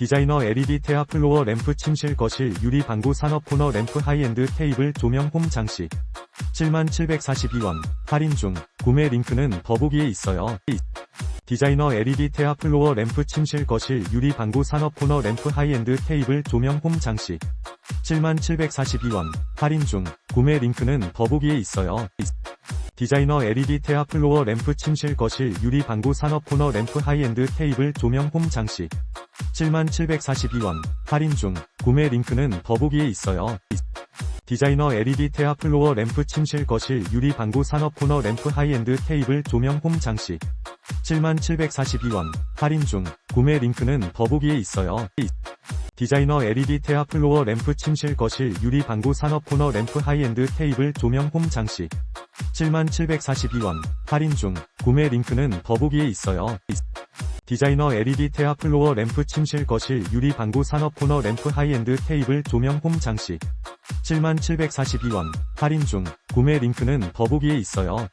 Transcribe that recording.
디자이너 LED 테아 플로어 램프 침실 거실 유리 방구 산업 코너 램프 하이엔드 테이블 조명 홈 장식. 7742원. 할인 중. 구매 링크는 더보기에 있어요. 디자이너 LED 테아 플로어 램프 침실 거실 유리 방구 산업 코너 램프 하이엔드 테이블 조명 홈 장식. 7742원. 할인 중. 구매 링크는 더보기에 있어요. 디자이너 LED 테아 플로어 램프 침실 거실 유리 방구 산업 코너 램프 하이엔드 테이블 조명 홈 장식 7742원 할인 중 구매 링크는 더보기에 있어요. 디자이너 LED 테아 플로어 램프 침실 거실 유리 방구 산업 코너 램프 하이엔드 테이블 조명 홈 장식 7742원 할인 중 구매 링크는 더보기에 있어요. 디자이너 LED 테아 플로어 램프 침실 거실 유리 방구 산업 코너 램프 하이엔드 테이블 조명 홈 장식 7742원 할인 중 구매 링크는 더보기에 있어요. 디자이너 LED 테아 플로어 램프 침실 거실 유리 방구 산업 코너 램프 하이엔드 테이블 조명 홈 장식. 7742원. 할인 중. 구매 링크는 더보기에 있어요.